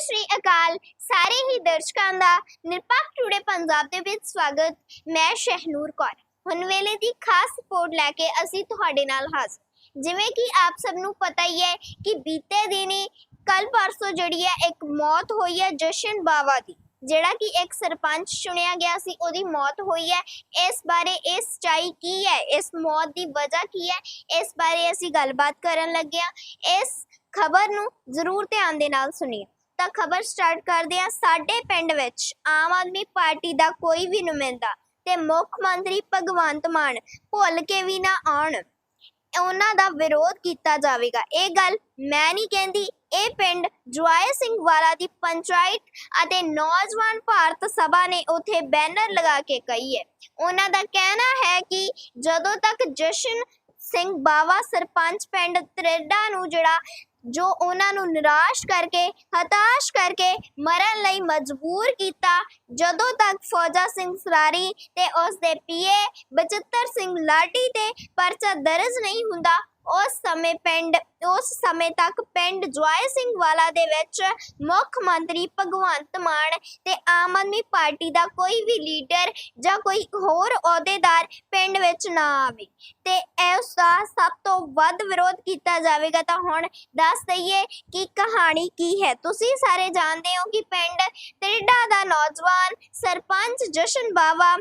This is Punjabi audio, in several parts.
ਸ਼੍ਰੀ ਅਕਾਲ ਸਾਰੇ ਹੀ ਦਰਸ਼ਕਾਂ ਦਾ ਨਿਰਪੱਖ ਟੂਡੇ ਪੰਜਾਬ ਦੇ ਵਿੱਚ ਸਵਾਗਤ। ਮੈਂ ਸ਼ਹਿਨੂਰ ਕੌਰ। ਹੁਣ ਵੇਲੇ ਦੀ ਖਾਸ ਰਿਪੋਰਟ ਲੈ ਕੇ ਅਸੀਂ ਤੁਹਾਡੇ ਨਾਲ ਹਾਜ਼ਰ। ਜਿਵੇਂ ਕਿ ਆਪ ਸਭ ਨੂੰ ਪਤਾ ਹੀ ਹੈ ਕਿ ਬੀਤੇ ਦਿਨੀ ਕੱਲ ਪਰਸੋਂ ਜਿਹੜੀ ਹੈ ਇੱਕ ਮੌਤ ਹੋਈ ਹੈ ਜਸ਼ਨ ਬਾਵਾ ਦੀ। ਜਿਹੜਾ ਕਿ ਇੱਕ ਸਰਪੰਚ ਚੁਣਿਆ ਗਿਆ ਸੀ, ਉਹਦੀ ਮੌਤ ਹੋਈ ਹੈ। ਇਸ ਬਾਰੇ ਇਸ ਸਚਾਈ ਕੀ ਹੈ? ਇਸ ਮੌਤ ਦੀ ਵਜ੍ਹਾ ਕੀ ਹੈ? ਇਸ ਬਾਰੇ ਅਸੀਂ ਗੱਲਬਾਤ ਕਰਨ ਲੱਗੇ ਹਾਂ। ਇਸ ਖਬਰ ਨੂੰ ਜ਼ਰੂਰ ਧਿਆਨ ਦੇ ਨਾਲ ਸੁਣੀਏ। ਤਾਂ ਖਬਰ ਸਟਾਰਟ ਕਰਦੇ ਹਾਂ ਸਾਡੇ ਪਿੰਡ ਵਿੱਚ। ਆਮ ਆਦਮੀ ਪਾਰਟੀ ਦਾ ਕੋਈ ਵੀ ਨੁਮਾਇੰਦਾ ਤੇ ਮੁੱਖ ਮੰਤਰੀ ਭਗਵੰਤ ਮਾਨ ਭੁੱਲ ਕੇ ਵੀ ਨਾ ਆਉਣ। ਉਹਨਾਂ ਦਾ ਵਿਰੋਧ ਕੀਤਾ ਜਾਵੇਗਾ। ਇਹ ਗੱਲ ਮੈਂ ਨਹੀਂ ਕਹਿੰਦੀ। ਇਹ ਪਿੰਡ ਜੁਆਏ ਸਿੰਘ ਵਾਲਾ ਦੀ ਪੰਚਾਇਤ ਅਤੇ ਨੌਜਵਾਨ ਭਾਰਤ ਸਭਾ ਨੇ ਉਥੇ ਬੈਨਰ ਲਗਾ ਕੇ ਕਹੀ ਹੈ। ਉਹਨਾਂ ਦਾ ਕਹਿਣਾ ਹੈ ਕਿ ਜਦੋਂ ਤੱਕ ਜਸ਼ਨ ਸਿੰਘ ਬਾਵਾ ਸਰਪੰਚ ਪਿੰਡ ਤਰੇਡਾ ਨੂੰ ਜਿਹੜਾ ਜੋ ਉਹਨਾਂ ਨੂੰ ਨਿਰਾਸ਼ ਕਰਕੇ, ਹਤਾਸ਼ ਕਰਕੇ ਮਰਨ ਲਈ ਮਜਬੂਰ ਕੀਤਾ, ਜਦੋਂ ਤੱਕ ਫੌਜਾ ਸਿੰਘ ਸਰਾਰੀ ਤੇ ਉਸ ਦੇ ਪੀਏ ਬਚਿੱਤਰ ਸਿੰਘ ਲਾਟੀ ਤੇ ਪਰਚਾ ਦਰਜ ਨਹੀਂ ਹੁੰਦਾ ਉਸ ਸਮੇਂ ਪਿੰਡ, ਉਸ ਸਮੇਂ ਤੱਕ ਪਿੰਡ ਜੁਆਏ ਸਿੰਘ ਵਾਲਾ ਦੇ ਵਿੱਚ ਮੁੱਖ ਮੰਤਰੀ ਭਗਵੰਤ ਮਾਨ ਤੇ ਆਮ ਆਦਮੀ ਪਾਰਟੀ ਦਾ ਕੋਈ ਵੀ ਲੀਡਰ ਜਾਂ ਕੋਈ ਹੋਰ ਅਹੁਦੇਦਾਰ ਪਿੰਡ ਵਿੱਚ ਨਾ ਆਵੇ ਤੇ ਇਸ ਦਾ ਸਭ ਤੋਂ ਵੱਧ ਵਿਰੋਧ ਕੀਤਾ ਜਾਵੇਗਾ ਤਾਂ ਹੁਣ ਦੱਸ ਦਈਏ ਕਿ ਕਹਾਣੀ ਕੀ ਹੈ। ਤੁਸੀਂ ਸਾਰੇ ਜਾਣਦੇ ਹੋ ਕਿ ਪਿੰਡ ਤ੍ਰਿਡਾ ਦਾ ਨੌਜਵਾਨ ਸਰਪੰਚ ਜਸ਼ਨ ਬਾਵਾ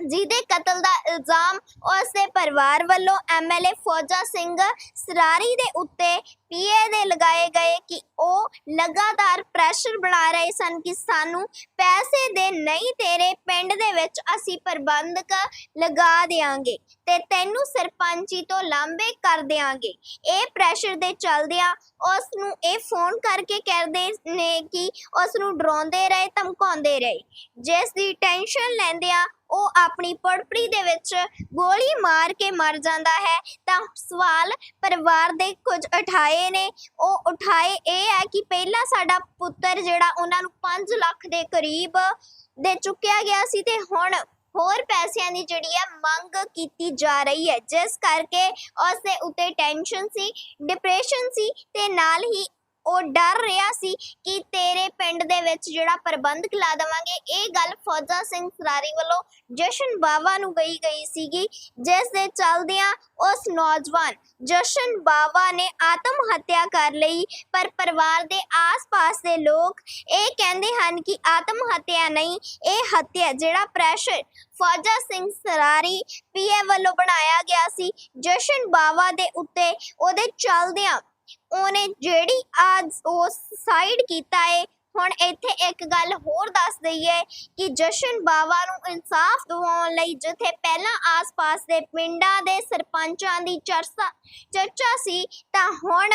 ਜਿਹਦੇ ਕਤਲ ਦਾ ਇਲਜ਼ਾਮ ਉਸ ਦੇ ਪਰਿਵਾਰ ਵੱਲੋਂ ਐਮਐਲਏ ਫੌਜਾ ਸਿੰਘ ਸਰਾਰੀ ਦੇ ਉੱਤੇ ਪੀਏ ਦੇ ਲਗਾਏ ਗਏ ਕਿ ਉਹ ਲਗਾਤਾਰ ਪ੍ਰੈਸ਼ਰ ਬਣਾ ਰਹੇ ਸਨ ਕਿ ਸਾਨੂੰ ਪੈਸੇ ਦੇ ਨਹੀਂ ਤੇਰੇ ਪਿੰਡ ਦੇ ਵਿੱਚ ਅਸੀਂ ਪ੍ਰਬੰਧਕ ਲਗਾ ਦੇਾਂਗੇ ਤੇ ਤੈਨੂੰ ਸਰਪੰਚੀ ਤੋਂ ਲਾਂਬੇ ਕਰ ਦੇਾਂਗੇ ਇਹ ਪ੍ਰੈਸ਼ਰ ਦੇ ਚੱਲਦਿਆਂ ਉਸ ਨੂੰ ਇਹ ਫੋਨ ਕਰਕੇ ਕਹਿੰਦੇ ਨੇ ਕਿ ਉਸ ਨੂੰ ਡਰਾਉਂਦੇ ਰਹੇ, ਧਮਕਾਉਂਦੇ ਰਹੇ। ਜਿਸ ਦੀ ਟੈਨਸ਼ਨ ਲੈਂਦਿਆਂ ਉਹ ਆਪਣੀ ਪੜਪੜੀ ਦੇ ਵਿੱਚ ਗੋਲੀ ਮਾਰ ਕੇ ਮਰ ਜਾਂਦਾ ਹੈ। ਤਾਂ ਸਵਾਲ ਪਰਿਵਾਰ ਦੇ ਕੁਝ ਉਠਾਏ ਨੇ। ਉਹ ਉਠਾਏ ਇਹ ਹੈ ਕਿ ਪਹਿਲਾਂ ਸਾਡਾ ਪੁੱਤਰ ਜਿਹੜਾ ਉਹਨਾਂ ਨੂੰ 5 ਲੱਖ ਦੇ ਕਰੀਬ ਦੇ ਚੁੱਕਿਆ ਗਿਆ ਸੀ ਤੇ ਹੁਣ ਹੋਰ ਪੈਸਿਆਂ ਦੀ ਜਿਹੜੀ ਹੈ ਮੰਗ ਕੀਤੀ ਜਾ ਰਹੀ ਹੈ। ਜਿਸ ਕਰਕੇ ਉਸ ਦੇ ਉੱਤੇ ਟੈਨਸ਼ਨ ਸੀ ਡਿਪਰੈਸ਼ਨ ਸੀ ਤੇ ਨਾਲ ਹੀ ਉਹ ਡਰ ਰਿਹਾ ਸੀ ਕਿ ਤੇਰੇ ਪਿੰਡ ਦੇ ਵਿੱਚ ਜਿਹੜਾ ਪ੍ਰਬੰਧਕ ਲਾ ਦੇਵਾਂਗੇ, ਇਹ ਗੱਲ ਫੌਜਾ ਸਿੰਘ ਸਰਾਰੀ ਵੱਲੋਂ ਜਸ਼ਨ ਬਾਵਾ ਨੂੰ ਗਈ ਗਈ ਸੀਗੀ, ਜਿਸ ਦੇ ਚੱਲਦਿਆਂ ਉਸ ਨੌਜਵਾਨ ਜਸ਼ਨ ਬਾਵਾ ਨੇ ਆਤਮ ਹੱਤਿਆ ਕਰ ਲਈ। ਪਰ ਪਰਿਵਾਰ ਦੇ ਆਸ-ਪਾਸ ਦੇ ਲੋਕ ਇਹ ਕਹਿੰਦੇ ਹਨ ਕਿ ਆਤਮ ਹੱਤਿਆ ਨਹੀਂ, ਇਹ ਹੱਤਿਆ ਜਿਹੜਾ ਪ੍ਰੈਸ਼ਰ ਫੌਜਾ ਸਿੰਘ ਸਰਾਰੀ ਪੀਏ ਵੱਲੋਂ ਬਣਾਇਆ ਗਿਆ ਸੀ। ਜਸ਼ਨ ਬਾਵਾ ਦੇ ਉੱਤੇ ਉਹਦੇ ਚੱਲਦਿਆਂ ਉਹਨੇ ਜਿਹੜੀ ਅੱਜ ਉਸ ਸਾਈਡ ਕੀਤਾ ਏ, ਹੁਣ ਇੱਥੇ ਇੱਕ ਗੱਲ ਹੋਰ ਦੱਸ ਦਈਏ ਕਿ ਜਸ਼ਨ ਬਾਵਾ ਨੂੰ ਇਨਸਾਫ ਦਿਵਾਉਣ ਲਈ ਜਿੱਥੇ ਪਹਿਲਾਂ ਆਸ-ਪਾਸ ਦੇ ਪਿੰਡਾਂ ਦੇ ਸਰਪੰਚਾਂ ਦੀ ਚਰਚਾ ਚਰਚਾ ਸੀ, ਤਾਂ ਹੁਣ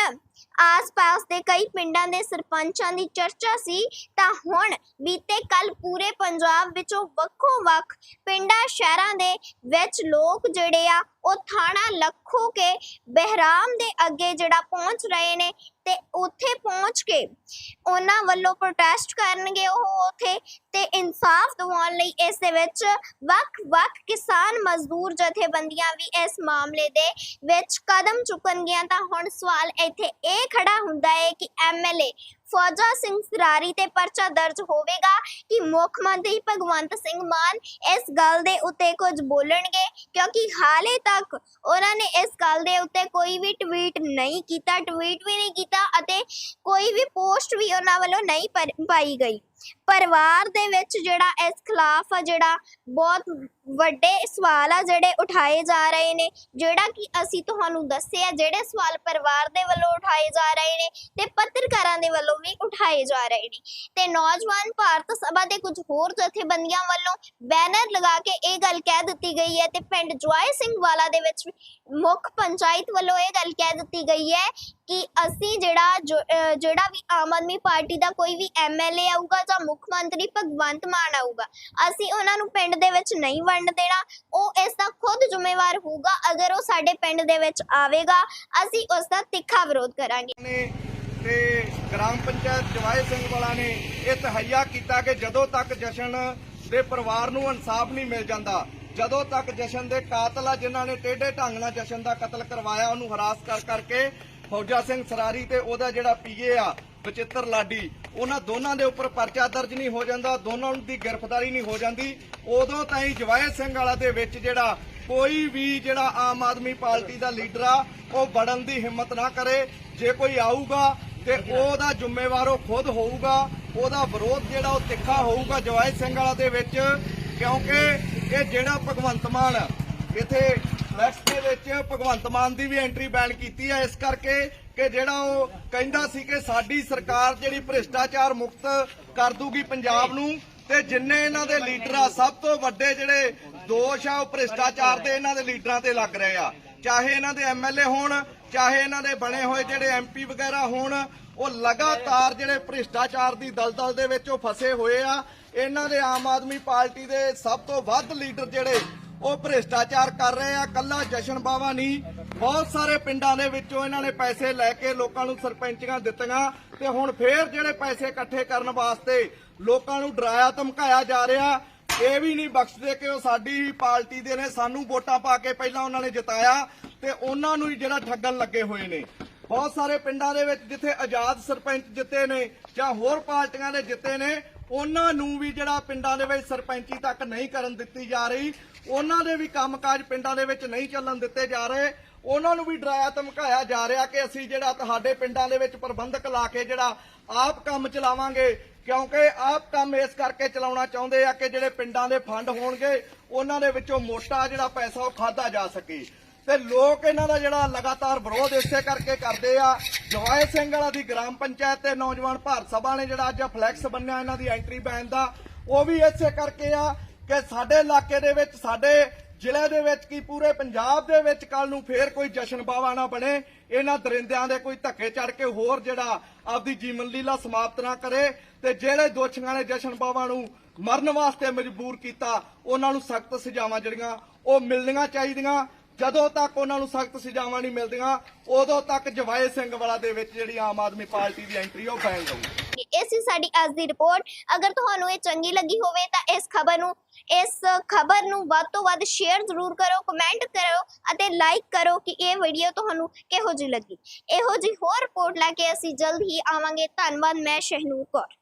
ਆਸ-ਪਾਸ ਦੇ ਕਈ ਪਿੰਡਾਂ ਦੇ ਸਰਪੰਚਾਂ ਦੀ ਚਰਚਾ ਸੀ, ਤਾਂ ਹੁਣ ਬੀਤੇ ਕੱਲ ਪੂਰੇ ਪੰਜਾਬ ਵਿੱਚੋਂ ਵੱਖੋ-ਵੱਖ ਪਿੰਡਾਂ, ਸ਼ਹਿਰਾਂ ਦੇ ਵਿੱਚ ਲੋਕ ਜਿਹੜੇ ਆ ਉਹ ਥਾਣਾ ਲੱਖੋ ਕੇ ਬਹਿਰਾਮ ਦੇ ਅੱਗੇ ਜਿਹੜਾ ਪਹੁੰਚ ਰਹੇ ਨੇ ਤੇ ਉੱਥੇ ਪਹੁੰਚ ਕੇ ਉਹਨਾਂ ਵੱਲੋਂ ਪ੍ਰੋਟੈਸਟ ਕਰਨਗੇ ਉਹ ਉੱਥੇ ਤੇ ਇਨਸਾਫ ਦਿਵਾਉਣ ਲਈ ਇਸ ਦੇ ਵਿੱਚ ਵੱਖ-ਵੱਖ ਕਿਸਾਨ ਮਜ਼ਦੂਰ ਜਥੇਬੰਦੀਆਂ ਵੀ ਇਸ ਮਾਮਲੇ ਦੇ ਵਿੱਚ ਕਦਮ ਚੁੱਕਣਗੀਆਂ ਤਾਂ ਹੁਣ ਸਵਾਲ ਇੱਥੇ ਇਹ ਖੜਾ ਹੁੰਦਾ ਹੈ ਕਿ ਐਮਐਲਏ ਫੌਜਾ ਸਿੰਘ ਸਰਾਰੀ ਤੇ ਪਰਚਾ ਦਰਜ ਹੋਵੇਗਾ ਕਿ ਮੁੱਖ ਮੰਤਰੀ ਭਗਵੰਤ ਸਿੰਘ ਮਾਨ ਇਸ ਗੱਲ ਦੇ ਉੱਤੇ ਕੁਝ ਬੋਲਣਗੇ, ਕਿਉਂਕਿ ਹਾਲੇ ਤੱਕ ਉਹਨਾਂ ਨੇ ਇਸ ਗੱਲ ਦੇ ਉੱਤੇ ਕੋਈ ਵੀ ਟਵੀਟ ਨਹੀਂ ਕੀਤਾ ਟਵੀਟ ਵੀ ਨਹੀਂ ਕੀਤਾ ਅਤੇ ਕੋਈ ਵੀ ਪੋਸਟ ਵੀ ਉਹਨਾਂ ਵੱਲੋਂ ਨਹੀਂ ਪਾਈ ਗਈ। ਪਰਿਵਾਰ ਦੇ ਵਿੱਚ ਜਿਹੜਾ ਇਸ ਖਿਲਾਫ ਆ, ਜਿਹੜਾ ਬਹੁਤ ਵੱਡੇ ਸਵਾਲ ਆ, ਜਿਹੜੇ ਉਠਾਏ ਜਾ ਰਹੇ ਨੇ, ਜਿਹੜਾ ਕਿ ਅਸੀਂ ਤੁਹਾਨੂੰ ਦੱਸਿਆ, ਜਿਹੜੇ ਸਵਾਲ ਪਰਿਵਾਰ ਦੇ ਵੱਲੋਂ ਉਠਾਏ ਜਾ ਰਹੇ ਨੇ, ਤੇ ਪੱਤਰਕਾਰਾਂ ਦੇ ਵੱਲੋਂ ਵੀ ਉਠਾਏ ਜਾ ਰਹੇ ਨੇ। ਤੇ ਨੌਜਵਾਨ ਭਾਰਤ ਸਭਾ ਦੇ ਕੁਝ ਹੋਰ ਜਥੇਬੰਦੀਆਂ ਵੱਲੋਂ ਬੈਨਰ ਲਗਾ ਕੇ ਇਹ ਗੱਲ ਕਹਿ ਦਿੱਤੀ ਗਈ ਹੈ ਤੇ ਪਿੰਡ ਜੁਆਏ ਸਿੰਘ ਵਾਲਾ ਦੇ ਵਿੱਚ ਮੁੱਖ ਪੰਚਾਇਤ ਵੱਲੋਂ ਇਹ ਗੱਲ ਕਹਿ ਦਿੱਤੀ ਗਈ ਹੈ ਕਿ ਅਸੀਂ ਜਿਹੜਾ ਜਿਹੜਾ ਵੀ ਆਮ ਆਦਮੀ ਪਾਰਟੀ ਦਾ ਕੋਈ ਵੀ ਐਮਐਲਏ ਆਊਗਾ ਜਾਂ ਮੁੱਖ ਮੰਤਰੀ ਭਗਵੰਤ ਮਾਨ ਆਊਗਾ, ਅਸੀਂ ਉਹਨਾਂ ਨੂੰ ਪਿੰਡ ਦੇ ਵਿੱਚ ਨਹੀਂ ਵੰਡ ਦੇਣਾ। ਉਹ ਇਸ ਦਾ ਖੁਦ ਜ਼ਿੰਮੇਵਾਰ ਹੋਊਗਾ। ਅਗਰ ਉਹ ਸਾਡੇ ਪਿੰਡ ਦੇ ਵਿੱਚ ਆਵੇਗਾ, ਅਸੀਂ ਉਸ ਦਾ ਤਿੱਖਾ ਵਿਰੋਧ ਕਰਾਂਗੇ। ਤੇ ਗ੍ਰਾਮ ਪੰਚਾਇਤ ਜਵਾਏ ਸਿੰਘ ਵਾਲਾ ਨੇ ਇਹ ਤਹਈਆ ਕੀਤਾ ਕਿ ਜਦੋਂ ਤੱਕ ਜਸ਼ਨ ਦੇ ਪਰਿਵਾਰ ਨੂੰ ਇਨਸਾਫ ਨਹੀਂ ਮਿਲ ਜਾਂਦਾ, ਜਦੋਂ ਤੱਕ ਜਸ਼ਨ ਦੇ ਕਾਤਲ ਆ ਜਿਨ੍ਹਾਂ ਨੇ ਟੇਢੇ ਢੰਗ ਨਾਲ ਜਸ਼ਨ ਦਾ ਕਤਲ ਕਰਵਾਇਆ, ਉਹਨੂੰ ਹਰਾਸ ਕਰ ਕਰਕੇ ਫੌਜਾ ਸਿੰਘ ਸਰਾਰੀ ਤੇ ਉਹਦਾ ਜਿਹੜਾ ਪੀਏ ਆ ਬਚਿੱਤਰ ਲਾਡੀ, ਉਹਨਾਂ ਦੋਨਾਂ ਦੇ ਉੱਪਰ ਪਰਚਾ ਦਰਜ ਨਹੀਂ ਹੋ ਜਾਂਦਾ, ਦੋਨਾਂ ਦੀ ਗ੍ਰਿਫਤਾਰੀ ਨਹੀਂ ਹੋ ਜਾਂਦੀ, ਉਦੋਂ ਤਾਈਂ ਜਵਾਇਰ ਸਿੰਘ ਵਾਲਾ ਦੇ ਵਿੱਚ ਜਿਹੜਾ ਕੋਈ ਵੀ ਜਿਹੜਾ ਆਮ ਆਦਮੀ ਪਾਰਟੀ ਦਾ ਲੀਡਰ ਆ, ਉਹ ਵੜਨ ਦੀ ਹਿੰਮਤ ਨਾ ਕਰੇ, ਜੇ ਕੋਈ ਆਊਗਾ ਤੇ ਉਹਦਾ ਜ਼ਿੰਮੇਵਾਰ ਉਹ ਖੁਦ ਹੋਊਗਾ, ਉਹਦਾ ਵਿਰੋਧ ਜਿਹੜਾ ਉਹ ਤਿੱਖਾ ਹੋਊਗਾ ਜਵਾਇਰ ਸਿੰਘ ਵਾਲਾ ਦੇ ਵਿੱਚ, ਕਿਉਂਕਿ ਇਹ ਜਿਹੜਾ ਭਗਵੰਤ ਮਾਨ ਇੱਥੇ ਫਲੈਕਸ ਦੇ ਵਿੱਚ ਭਗਵੰਤ ਮਾਨ ਦੀ ਵੀ ਐਂਟਰੀ ਬੈਨ ਕੀਤੀ ਹੈ ਇਸ ਕਰਕੇ ਕਿ ਜਿਹੜਾ ਉਹ ਕਹਿੰਦਾ ਸੀ ਕਿ ਸਾਡੀ ਸਰਕਾਰ ਜਿਹੜੀ ਭ੍ਰਿਸ਼ਟਾਚਾਰ ਮੁਕਤ ਕਰ ਦੂਗੀ ਪੰਜਾਬ ਨੂੰ, ਤੇ ਜਿੰਨੇ ਇਹਨਾਂ ਦੇ ਲੀਡਰ ਆ, ਸਭ ਤੋਂ ਵੱਡੇ ਜਿਹੜੇ ਦੋਸ਼ ਆ, ਉਹ ਭ੍ਰਿਸ਼ਟਾਚਾਰ ਦੇ ਇਹਨਾਂ ਦੇ ਲੀਡਰਾਂ ਤੇ ਲੱਗ ਰਹੇ ਆ। ਚਾਹੇ ਇਹਨਾਂ ਦੇ ਐਮਐਲਏ ਹੋਣ ਚਾਹੇ ਇਹਨਾਂ ਦੇ ਬਣੇ ਹੋਏ ਜਿਹੜੇ ਐਮਪੀ ਵਗੈਰਾ ਹੋਣ, ਉਹ ਲਗਾਤਾਰ ਜਿਹੜੇ ਭ੍ਰਿਸ਼ਟਾਚਾਰ ਦੀ ਦਲਦਲ ਦੇ ਵਿੱਚ ਉਹ ਫਸੇ ਹੋਏ ਆ। ਇਹਨਾਂ ਦੇ ਆਮ ਆਦਮੀ ਪਾਰਟੀ ਦੇ ਸਭ ਤੋਂ ਵੱਧ ਲੀਡਰ ਜਿਹੜੇ, ਉਹ ਭ੍ਰਿਸ਼ਟਾਚਾਰ ਕਰ ਰਹੇ ਆ। ਕੱਲਾ ਜਸ਼ਨ ਬਾਵਾ ਨਹੀਂ, ਬਹੁਤ ਸਾਰੇ ਪਿੰਡਾਂ ਦੇ ਵਿੱਚੋਂ ਇਹਨਾਂ ਨੇ ਪੈਸੇ ਲੈ ਕੇ ਲੋਕਾਂ ਨੂੰ ਸਰਪੰਚੀਆਂ ਦਿੱਤੀਆਂ ਤੇ ਹੁਣ ਫੇਰ ਜਿਹੜੇ ਪੈਸੇ ਇਕੱਠੇ ਕਰਨ ਵਾਸਤੇ ਲੋਕਾਂ ਨੂੰ ਡਰਾਇਆ, ਧਮਕਾਇਆ ਜਾ ਰਿਹਾ, ਇਹ ਵੀ ਨਹੀਂ ਬਖਸ਼ਦੇ ਕਿ ਉਹ ਸਾਡੀ ਹੀ ਪਾਰਟੀ ਦੇ ਨੇ। ਸਾਨੂੰ ਵੋਟਾਂ ਪਾ ਕੇ ਪਹਿਲਾਂ ਉਹਨਾਂ ਨੇ ਜਿਤਾਇਆ। ਤੇ ਉਹਨਾਂ ਨੂੰ ਹੀ ਜਿਹੜਾ ਠੱਗਣ ਲੱਗੇ ਹੋਏ ਨੇ। ਬਹੁਤ ਸਾਰੇ ਪਿੰਡਾਂ ਦੇ ਵਿੱਚ ਜਿੱਥੇ ਆਜ਼ਾਦ ਸਰਪੰਚ ਜਿੱਤੇ ਨੇ ਜਾਂ ਹੋਰ ਪਾਰਟੀਆਂ ਦੇ ਜਿੱਤੇ ਨੇ, ਉਹਨਾਂ ਨੂੰ ਵੀ ਜਿਹੜਾ ਪਿੰਡਾਂ ਦੇ ਵਿੱਚ ਸਰਪੰਚੀ ਤੱਕ ਨਹੀਂ ਕਰਨ ਦਿੱਤੀ ਜਾ ਰਹੀ। ਉਹਨਾਂ ਦੇ ਵੀ ਕੰਮਕਾਜ ਪਿੰਡਾਂ ਦੇ ਵਿੱਚ ਨਹੀਂ ਚੱਲਣ ਦਿੱਤੇ ਜਾ ਰਹੇ। ਉਹਨਾਂ ਨੂੰ ਵੀ ਡਰਾਇਆ ਧਮਕਾਇਆ ਜਾ ਰਿਹਾ ਕਿ ਅਸੀਂ ਜਿਹੜਾ ਤੁਹਾਡੇ ਪਿੰਡਾਂ ਦੇ ਵਿੱਚ ਪ੍ਰਬੰਧਕ ਲਾ ਕੇ ਜਿਹੜਾ ਆਪ ਕੰਮ ਚਲਾਵਾਂਗੇ, ਕਿਉਂਕਿ ਆਪ ਕੰਮ ਇਸ ਕਰਕੇ ਚਲਾਉਣਾ ਚਾਹੁੰਦੇ ਆ ਕਿ ਜਿਹੜੇ ਪਿੰਡਾਂ ਦੇ ਫੰਡ ਹੋਣਗੇ, ਉਹਨਾਂ ਦੇ ਵਿੱਚੋਂ ਮੋਟਾ ਜਿਹੜਾ ਪੈਸਾ ਉਹ ਖਾਦਾ ਜਾ ਸਕੇ। ਤੇ ਲੋਕ ਇਹਨਾਂ ਦਾ ਜਿਹੜਾ ਲਗਾਤਾਰ ਵਿਰੋਧ ਇਸੇ ਕਰਕੇ ਕਰਦੇ ਆ। ਜਵਾਏ ਸਿੰਘ ਵਾਲਾ ਦੀ ਗ੍ਰਾਮ ਪੰਚਾਇਤ ਤੇ ਨੌਜਵਾਨ ਭਾਰਤ ਸਭਾ ਨੇ ਜਿਹੜਾ ਅੱਜ ਫਲੈਕਸ ਬੰਨਿਆ ਇਹਨਾਂ ਦੀ ਐਂਟਰੀ ਬੈਨ ਦਾ, ਉਹ ਵੀ ਇਸੇ ਕਰਕੇ ਆ ਕਿ ਸਾਡੇ ਇਲਾਕੇ ਦੇ ਵਿੱਚ, ਸਾਡੇ ਜ਼ਿਲ੍ਹੇ ਦੇ ਵਿੱਚ ਕੀ ਪੂਰੇ ਪੰਜਾਬ ਦੇ ਵਿੱਚ ਕੱਲ ਨੂੰ ਫੇਰ ਕੋਈ ਜਸ਼ਨ ਬਾਵਾ ਨਾ ਬਣੇ। ਇਹਨਾਂ ਦਰਿੰਦਿਆਂ ਦੇ ਕੋਈ ਧੱਕੇ ਚੜ ਕੇ ਹੋਰ ਜਿਹੜਾ ਆਪਦੀ ਜੀਵਨ ਲੀਲਾ ਸਮਾਪਤ ਨਾ ਕਰੇ ਤੇ ਜਿਹੜੇ ਦੋਸ਼ੀਆਂ ਨੇ ਜਸ਼ਨ ਬਾਵਾ ਨੂੰ ਮਰਨ ਵਾਸਤੇ ਮਜਬੂਰ ਕੀਤਾ, ਉਹਨਾਂ ਨੂੰ ਸਖਤ ਸਜ਼ਾਵਾਂ ਜਿਹੜੀਆਂ ਉਹ ਮਿਲਣੀਆਂ ਚਾਹੀਦੀਆਂ। ਜਦੋਂ ਤੱਕ ਉਹਨਾਂ ਨੂੰ ਸਖਤ ਸਜ਼ਾਵਾਂ ਨਹੀਂ ਮਿਲਦੀਆਂ, ਉਦੋਂ ਤੱਕ ਜਵਾਏ ਸਿੰਘ ਵਾਲਾ ਦੇ ਵਿੱਚ ਜਿਹੜੀ ਆਮ ਆਦਮੀ ਪਾਰਟੀ ਦੀ ਐਂਟਰੀ ਉਹ ਬੈਨ ਰਹੂਗੀ। ਇਹ ਸੀ ਸਾਡੀ ਅੱਜ ਦੀ ਰਿਪੋਰਟ ਅਗਰ ਤੁਹਾਨੂੰ ਇਹ ਚੰਗੀ ਲੱਗੀ ਹੋਵੇ ਤਾਂ ਇਸ ਖਬਰ ਨੂੰ, ਇਸ ਖਬਰ ਨੂੰ ਵੱਧ ਤੋਂ ਵੱਧ ਸ਼ੇਅਰ ਜ਼ਰੂਰ ਕਰੋ ਕਮੈਂਟ ਕਰੋ ਅਤੇ ਲਾਈਕ ਕਰੋ ਕਿ ਇਹ ਵੀਡੀਓ ਤੁਹਾਨੂੰ ਕਿਹੋ ਜਿਹੀ ਲੱਗੀ। ਇਹੋ ਜਿਹੀ ਹੋਰ ਰਿਪੋਰਟ ਲੈ ਕੇ ਅਸੀਂ ਜਲਦ ਹੀ ਆਵਾਂਗੇ। ਧੰਨਵਾਦ, ਮੈਂ ਸ਼ਹਿਨੂਰ ਕੌਰ।